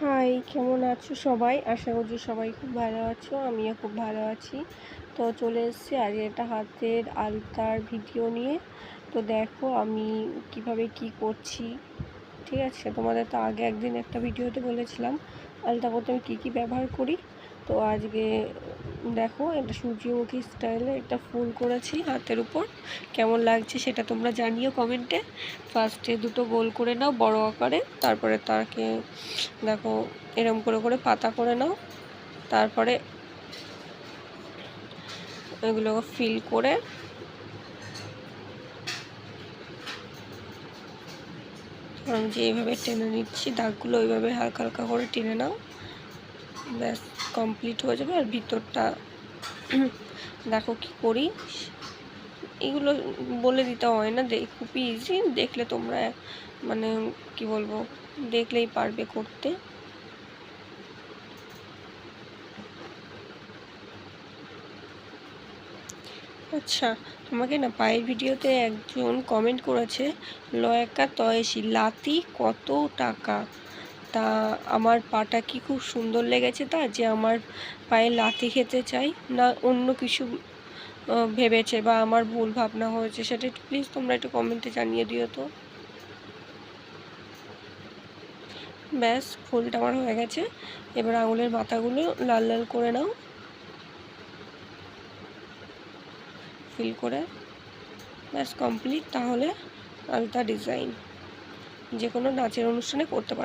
High, কেমন আছো সবাই? আশা করছি সবাই খুব ভালো আছো, আমিও খুব ভালো আছি। তো চলে এসেছি আজকে একটা হাতের আলতার ভিডিও নিয়ে। তো দেখো আমি কীভাবে কি করছি, ঠিক আছে? তোমাদের তো আগে একদিন একটা ভিডিওতে বলেছিলাম, আলতা করতে আমি কী কী ব্যবহার করি? তো আজকে দেখো একটা সূর্যমুখী স্টাইলে একটা ফুল করেছি হাতের উপর। কেমন লাগছে সেটা তোমরা জানিও কমেন্টে ফার্স্টে দুটো গোল করে নাও বড় আকারে, তারপরে তাকে দেখো এরম করে করে পাতা করে নাও। তারপরে এগুলো ফিল করে আমি যে এইভাবে টেনে নিচ্ছি, দাগগুলো ওইভাবে হালকা হালকা করে টেনে নাও। ব্যাস কমপ্লিট হয়ে যাবে আর ভিতরটা দেখো কি করি। এগুলো বলে দিতে হয় না দেখ খুবই ইজি দেখলে তোমরা মানে কি বলব, দেখলেই পারবে করতে। আচ্ছা তোমাকে না পায়ের ভিডিওতে একজন কমেন্ট করেছে, লয়কা তয়েসি লাতি কত টাকা? তা আমার পাটা কি খুব সুন্দর লেগেছে তা যে আমার পায়ে লাথি খেতে চাই না অন্য কিছু ভেবেছে বা আমার ভুল ভাবনা হয়েছে সেটা একটু প্লিজ তোমরা একটু কমেন্টে জানিয়ে দিও তো। ব্যাস, ফুলটা আমার হয়ে গেছে। এবার আঙুলের মাথাগুলো লাল লাল করে নাও। ফিল করে। ব্যাস কমপ্লিট তাহলে আলতা ডিজাইন যে কোনো নাচের অনুষ্ঠানে করতে পারো।